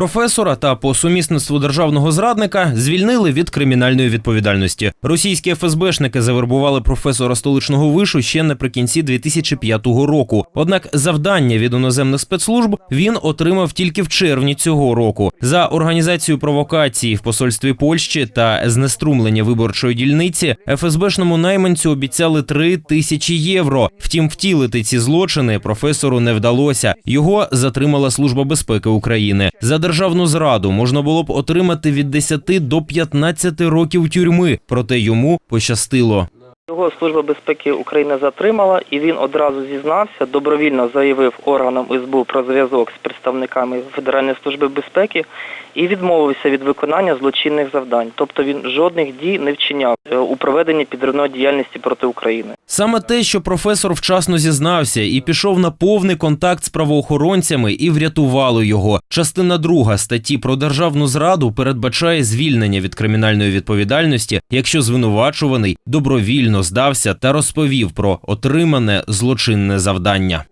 Професора та по сумісництву державного зрадника звільнили від кримінальної відповідальності. Російські ФСБшники завербували професора столичного вишу ще наприкінці 2005 року. Однак завдання від іноземних спецслужб він отримав тільки в червні цього року за організацію провокації в посольстві Польщі та знеструмлення виборчої дільниці. ФСБшному найманцю обіцяли 3 тисячі євро. Втім, втілити ці злочини професору не вдалося. Його затримала служба безпеки України. За державну зраду можна було б отримати від 10 до 15 років тюрми, проте йому пощастило. Його служба безпеки України затримала, і він одразу зізнався, добровільно заявив органам СБУ про зв'язок з представниками Федеральної служби безпеки і відмовився від виконання злочинних завдань. Тобто він жодних дій не вчиняв е, у проведенні підривної діяльності проти України. Саме те, що професор вчасно зізнався і пішов на повний контакт з правоохоронцями і врятувало його. Частина друга статті про державну зраду передбачає звільнення від кримінальної відповідальності, якщо звинувачуваний добровільно здався та розповів про отримане злочинне завдання.